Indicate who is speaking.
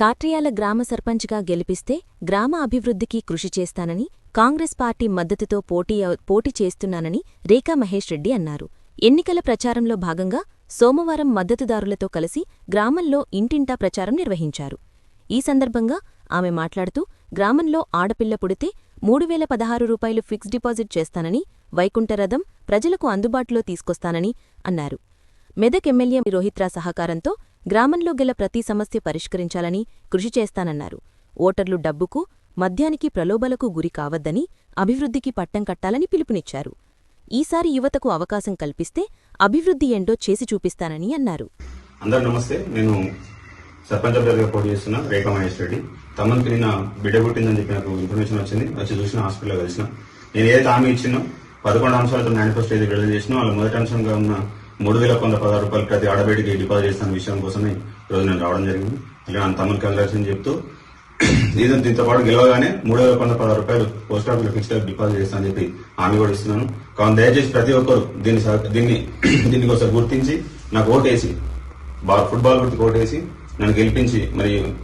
Speaker 1: కాట్రియాల గ్రామ సర్పంచ్గా గెలిపిస్తే గ్రామ అభివృద్ధికి కృషి చేస్తానని కాంగ్రెస్ పార్టీ మద్దతుతో పోటీ పోటీ చేస్తున్నానని రేఖా మహేష్ రెడ్డి అన్నారు. ఎన్నికల ప్రచారంలో భాగంగా సోమవారం మద్దతుదారులతో కలిసి గ్రామంలో ఇంటింటా ప్రచారం నిర్వహించారు. ఈ సందర్భంగా ఆమె మాట్లాడుతూ గ్రామంలో ఆడపిల్ల పుడితే మూడు వేల పదహారు రూపాయలు ఫిక్స్ డిపాజిట్ చేస్తానని వైకుంఠరథం ప్రజలకు అందుబాటులో తీసుకొస్తానని అన్నారు. మెదక్ ఎమ్మెల్యే రోహిత్రా సహకారంతో గ్రామంలో గల ప్రతి సమస్య పరిష్కరించాలని కృషి చేస్తానన్నారు. ఓటర్లు డబ్బుకు మద్యానికి ప్రలోభలకు గురి కావద్దని అభివృద్ధికి పట్టం కట్టాలని పిలుపునిచ్చారు. ఈసారి యువతకు అవకాశం కల్పిస్తే అభివృద్ధి ఏంటో చేసి చూపిస్తానని అన్నారు.
Speaker 2: అందరు నమస్తే నేను సర్పంచ్ అభ్యర్థిగా పోటీ చేస్తున్నా రేఖా మహేష్ రెడ్డి. తమ్మునికి నిన్న బిడ్డ పుట్టిందని చెప్పి నాకు ఇన్ఫర్మేషన్ వచ్చింది. వచ్చి చూసిన హాస్పిటల్లో కలిసిన. నేను ఏదైతే హామీ ఇచ్చినో పదకొండు అంశాలతో మేనిఫెస్టో ఏది విడుదల చేసినా వాళ్ళ మొదటి అంశంగా ఉన్న మూడు వేల వంద పదహారు రూపాయలు ప్రతి ఆడబిడ్డకి డిపాజిట్ చేస్తున్న విషయం కోసమే ఈరోజు నేను రావడం జరిగింది. ఇలా నా తమ్ముని కంగ్రాచులేషన్ చెప్తూ ఇది దీంతో పాటు గెలవగానే మూడు వేల వంద పదహారు రూపాయలు పోస్ట్ ఆఫీస్ ఫిక్స్డ్ డిపాజిట్ చేస్తానని చెప్పి హామీ కూడా ఇస్తున్నాను. కావున దయచేసి ప్రతి ఒక్కరు దీన్ని సహ- దీన్ని దీనికోసం గుర్తించి నాకు ఓటేసి బా ఫుట్బాల్ గుర్తుకు ఓటేసి నన్ను గెలిపించి మరి